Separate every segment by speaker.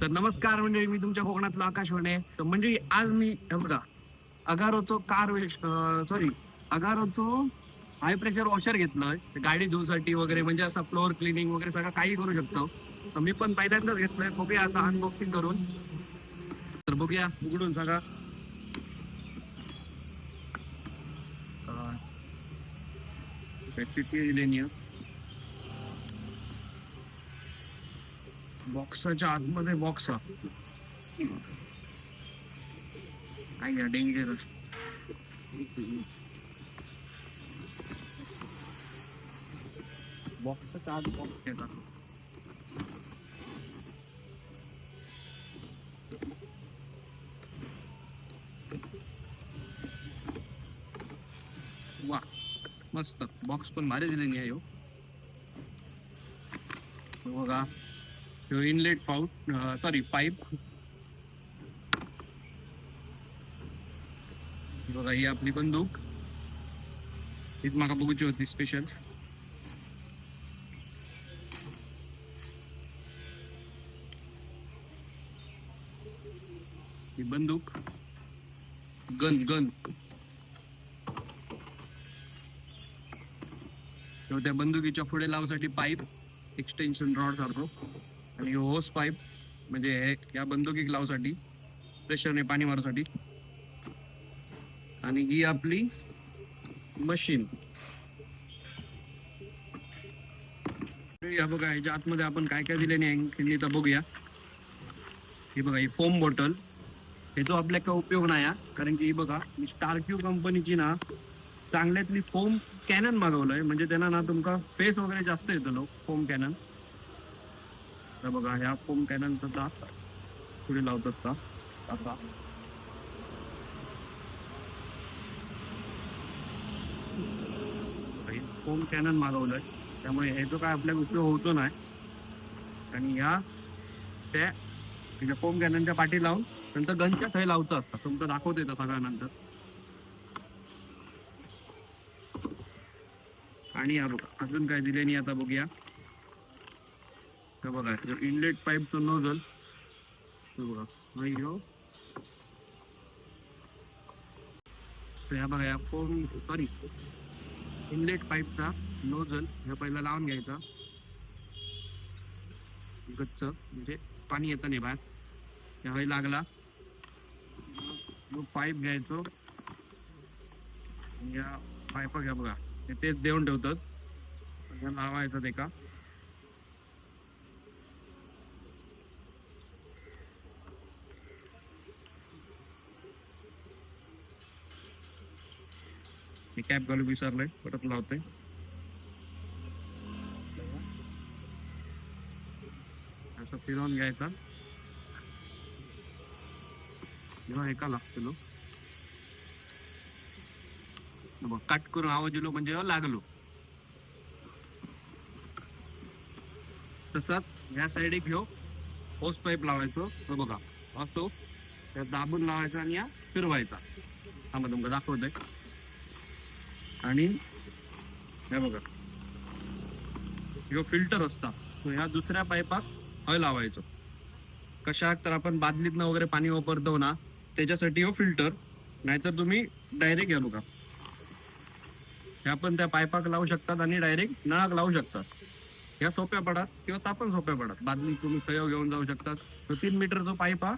Speaker 1: तर नमस्कार म्हणजे मी तुमच्या कोकणातला आकाशवाणी आहे तर म्हणजे आज मी बघा अगारोचो कार सॉरी अगारोचो हाय प्रेशर वॉशर घेतलं गाडी धुवसाठी वगैरे म्हणजे असं फ्लोअर क्लिनिंग वगैरे सगळं काही करू शकतो. तर मी पण पहिल्यांदाच घेतलंय. बघूया आता अनबॉक्सिंग करून. तर बघूया उघडून सगळा अं, त्याची ती दिलेली आहे बॉक्सच्या आतमध्ये बॉक्स आहे डेंजरस बॉक्सचा आत बॉक्स येतात वा मस्त. बॉक्स पण मारे दिले आहे ह्यो. बघा. ह्यो इनलेट पाऊट सॉरी पाईप बघा ही आपली बंदूक. हीच म्हाका बघूची होती स्पेशल ही बंदूक. Gun gun. त्या बंदुकीच्या पुढे लावसाठी पाईप एक्सटेन्शन रॉड सारखं. आणि होस पाईप म्हणजे हे या बंदुकी लावसाठी प्रेशरने पाणी मारसाठी. आणि ही आपली मशीन या बघा ह्याच्या आतमध्ये आपण काय काय दिले नाही तर बघूया. ही बघा ही फोम बॉटल ह्याचा आपल्या काय उपयोग नाही हा. कारण की ही बघा मी स्टारक्यू कंपनीची ना चांगल्यातली फोम कॅनन मागवलंय. म्हणजे त्यांना ना तुमका फेस वगैरे जास्त येतलो फोम कॅनन तर बघा ह्या फोम कॅननचा दात पुढे लावतात का? असा. फोम कॅनन मागवलंय. त्यामुळे ह्याचा काय आपल्या उपयोग होतो नाही आणि ह्या त्या तिच्या फोम कॅननच्या पाठी लावून नंतर गनच्या थंय लावचं असतात तुमचं दाखवते येतं सगळ्यानंतर. आणि हा बघा अजून काय दिले नाही आता बघूया. हे बघा इनलेट पाईपचं नोझल बघा नाही ह्यो. ह्या बघा या फोन सॉरी इनलेट पाईपचा नोझल ह्या पहिला लावून घ्यायचा. गच्च म्हणजे पाणी येतं नाही बाहेर. त्यावेळी लागला. पाईप घ्यायचो. या पाईप घ्या बघा. ते तेच देऊन ठेवतात. ह्या लावायचं ते का. मी कॅप घालू विसरलंय परत लावतोय. असं फिरवून घ्यायचा. जेव्हा एका लागतो बघ कट करून आवाज दिलो म्हणजे लागलो. तसंच ह्या साईड एक घेऊ. होस पाईप लावायचो तर बघा. असो त्या दाबून लावायचा आणि या फिरवायचा. हा मग तुमका दाखवतोय. आणि हे बघा. ह्यो फिल्टर असता तो ह्या दुसऱ्या पाईपात हय लावायचो. कशाक तर आपण बादलीतनं वगैरे पाणी वापरतो ना त्याच्यासाठी हो फिल्टर नाहीतर तुम्ही डायरेक्ट या बघा. ह्या पण त्या पायपाक लावू शकतात आणि डायरेक्ट नळाक लावू शकतात. ह्या सोप्या पडात किंवा तापण सोप्या पडात. बादली तुम्ही खय घेऊन जाऊ शकतात. तो तीन मीटरचा पाईप हा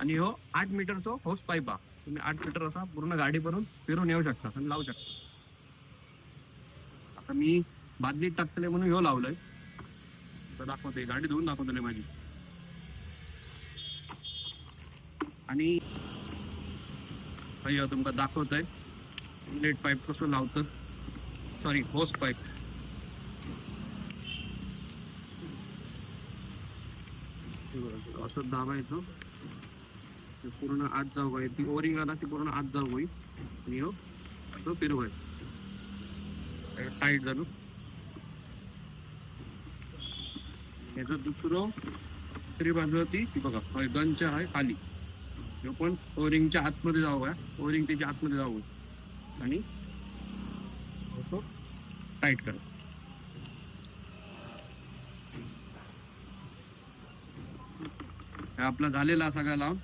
Speaker 1: आणि हो आठ मीटरचा हौस पाईप हा तुम्ही आठ मीटर असा पूर्ण गाडी भरून फिरून येऊ शकता आणि लावू शकता. आता मी बादलीत टाकतले म्हणून ह्यो लावलंय. तर दाखवते गाडी धुवून दाखवतले माझी. आणि अय्यो तुमका दाखवतंय. इनलेट पाईप कसं लावतं सॉरी होस पाईप असं दाबायचं. पूर्ण आत जाऊ ती ओरिंग आला ती पूर्ण आत जाऊ होई आणि हो फिरवायचं. टाईट झालो. याचं दुसरं दुसरी बाजू होती ती बघा गनच्या आहे खाली. ह्यो पण ओरिंगच्या आतमध्ये जाऊ ओरिंग त्याच्या आतमध्ये जाऊ. आणि असं टाईट करा. आपला झालेला सगळा लावून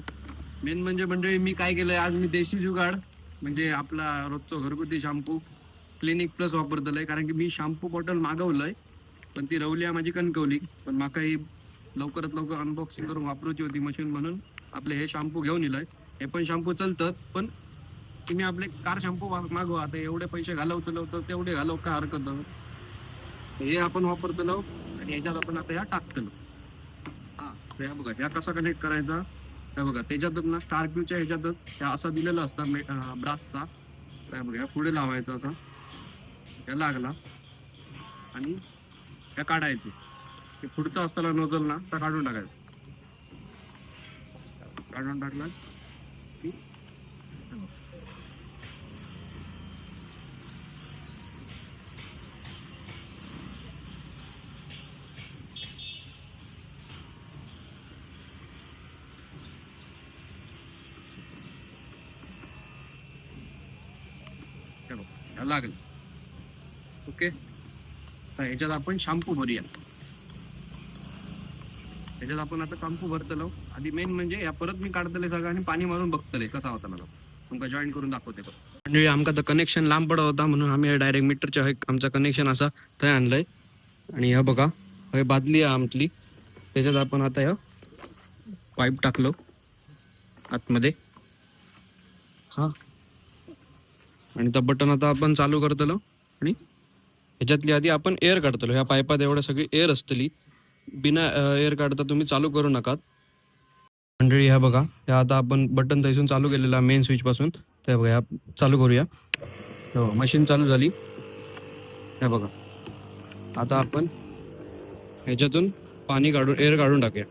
Speaker 1: मेन म्हणजे मंडळी मी काय केलंय? आज मी देशी जुगाड म्हणजे आपला रोजचं घरगुती शॅम्पू. क्लिनिक प्लस वापरतलंय कारण की मी शॅम्पू बॉटल मागवलंय पण ती रवली आहे माझी कणकवली. पण माका ही लवकरात लवकर अनबॉक्सिंग करून वापरायची होती मशीन म्हणून आपले हे शॅम्पू घेऊन येलोय. हे पण शॅम्पू चालतात पण तुम्ही आपले कार शॅम्पू मागवा. आता एवढे पैसे घालवतलो तर तेवढे घालव का हरकत हे आपण वापरतलो आणि ह्याच्यात आपण आता ह्या टाकतलो. हा ह्या बघा ह्या कसा कनेक्ट करायचा? त्या बघा त्याच्यातच ना स्टार्क्यूच्या ह्याच्यातच ह्या असा दिलेला असता ब्रासचा. काय बघा ह्या पुढे लावायचा असा. त्या लागला. आणि त्या काढायचे. ते पुढचा असताना नोजल ना त्या काढून टाकायचं. काढून टाकला की लागलं. ओके? तर आपण शॅम्पू भरूया. ह्याच्यात आपण आता शॅम्पू भरतलो. आधी मेन म्हणजे या परत मी काढतले सगळं आणि पाणी मारून बघतले. कसा होता मला तुमका जॉईन करून दाखवते म्हणजे आमका तर कनेक्शन लांब पडत होता म्हणून आम्ही डायरेक्ट मीटरच्या आमचा कनेक्शन असा थंय आणलंय. आणि ह्या बघा हे बादली आहे आमतली. त्याच्यात आपण आता ह्या पाईप टाकलो. आतमध्ये. हा. आणि त्या बटन आता आपण चालू करतलो. आणि ह्याच्यातली आधी आपण एअर काढतलो. ह्या पायपात एवढं सगळी एअर असतली. बिना एअर काढता तुम्ही चालू करू नका मंडळी ह्या बघा. ह्या आता आपण बटन थैसून चालू केलेला मेन स्विच पासून. त्या बघा ह्या चालू करूया. हो, मशीन चालू झाली. ह्या बघा. आता आपण ह्याच्यातून पाणी काढून एअर काढून टाकूया.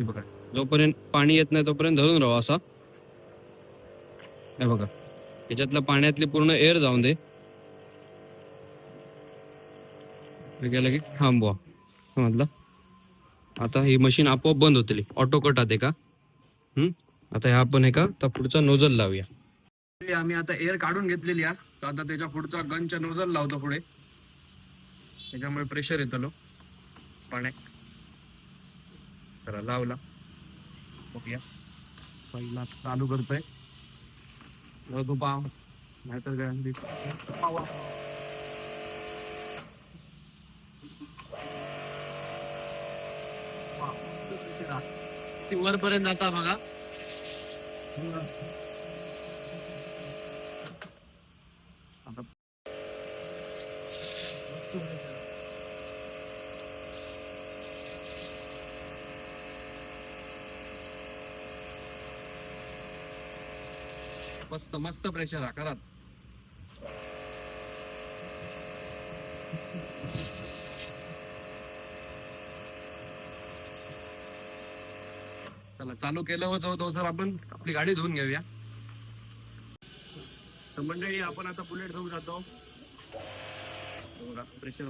Speaker 1: बघा. जोपर्यंत पाणी येत नाही तोपर्यंत धरून राहा असा. हे बघा. ह्याच्यातलं पाण्यातली पूर्ण एअर जाऊन दे. हे केलं की थांबवा समजलं आता ही मशीन आपोआप बंद होतली. ऑटो कट आहे का? हम्म? आता ह्या आपण एका तर पुढचा नोजल लावूया. आम्ही आता एअर काढून घेतलेली आहे. तर आता त्याच्या पुढचा गनच्या नोजल लावतो पुढे. त्याच्यामुळे प्रेशर येतलो पाण्यात जरा लावला. बघूया. पहिला चालू करतोय. बघू पाव नाहीतर काय आणखी. पावा. वा, ती वरपर्यंत जाता बघा. मस्त मस्त प्रेशर हा करा. चालू केलं होत होतं सर आपण आपली गाडी धुवून घेऊया. तर मंडळी आपण आता बुलेट घेऊन जातो. प्रेशर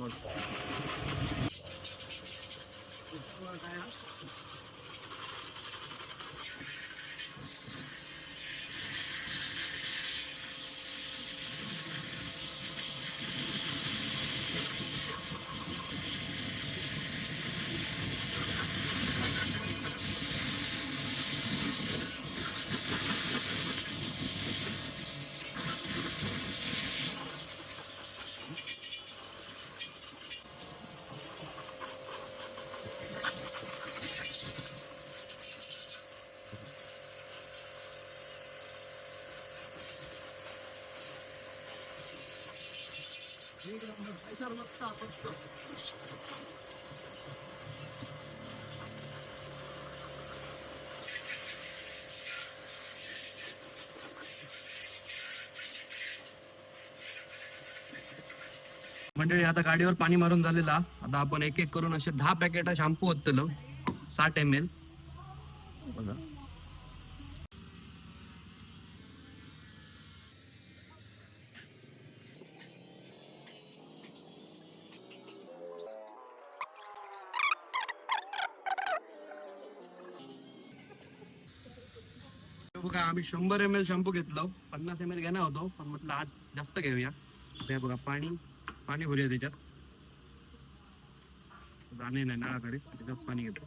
Speaker 1: मंडळी आता गाडीवर पाणी मारून झालेला. आता आपण एक एक करून असे दहा पॅकेट शॅम्पू ओतलो साठ एम एल बघा. आम्ही शंभर एम एल शॅम्पू घेतलो. पन्नास एम एल घेणार होतो. पण म्हटलं आज जास्त घेऊया. हे बघा पाणी पाणी भरूया त्याच्यात. जाणे नाही नळाकडे. त्याच्यात पाणी घेतो.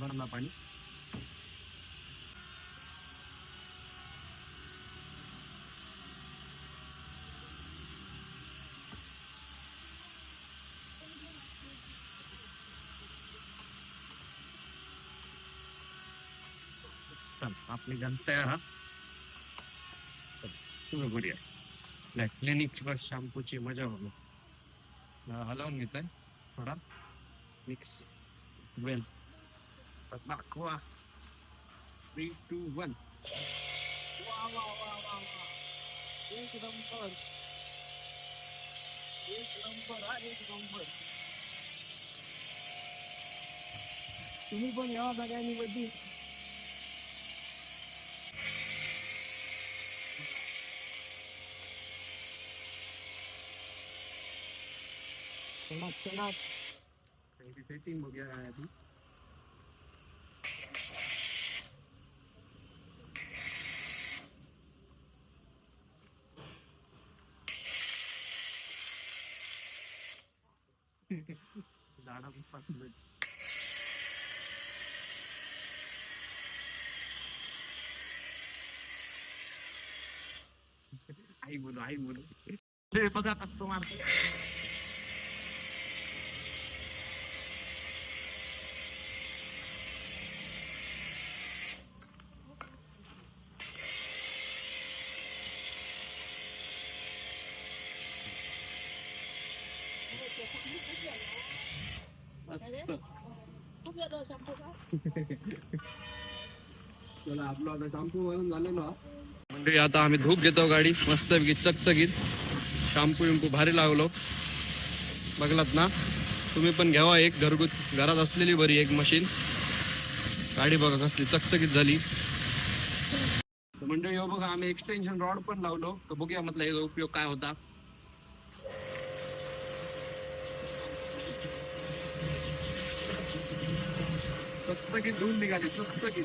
Speaker 1: भरला पाणी. आपली जनता तुम्ही हा. आहे तुम्ही बढिया नाही क्लिनिक किंवा शॅम्पूची मजा बघू. हलवून घेत आहे थोडा मिक्स वेल दाखवा. थ्री टू वन एक नंबर एक नंबर हा एक नंबर तुम्ही पण या सगळ्यांनी बद्दल सेटिंग बघूया काय आधी झाडापासून आई बोलू आई बोलू ते बघा कसं मारतो मस्त चला आपलं आता शॅम्पू मारून झालेलो. हा. म्हणजे आता आम्ही धूप घेतो गाडी. मस्त चकचकीत. शॅम्पू विम्पू भारी लावलो बघलात ना? तुम्ही पण घ्यावा एक. घरगुत घरात असलेली बरी एक मशीन गाडी बघा कसली चकचकीत झाली. तर म्हणजे ह्यो बघा आम्ही एक्सटेन्शन रॉड पण लावलो. तर बघूया म्हटलं याचा उपयोग काय होता? 갑자기 눈 내가 됐어 갑자기.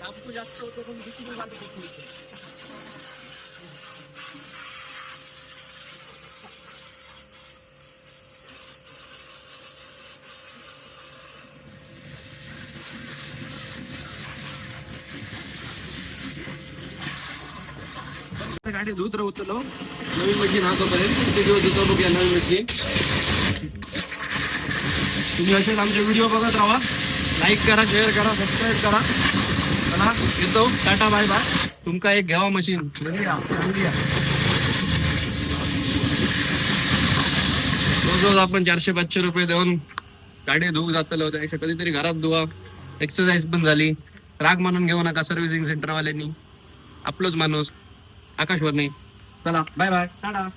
Speaker 1: 나쁘지 않죠 조금 느낌을 가지고 보고 있어요 गाडी धुत उचलो नवीन मशीन तोपर्यंत किती दिवस धुतो बघूया नवीन मशीन? तुम्ही असेच आमचे व्हिडिओ बघत राहा. लाईक करा शेअर करा सबस्क्राईब करा. चला येतो. टाटा बाय बाय तुमका एक घ्यावा मशीन. रोज रोज आपण चारशे पाचशे रुपये देऊन गाडी धुवू जातलो त्यापेक्षा कधीतरी घरात धुवा. एक्सरसाइज पण झाली. राग मानून घेऊ नका सर्व्हिसिंग सेंटरवाल्यांनी आपलोच माणूस. आकाश नाही चला बाय बाय टाटा.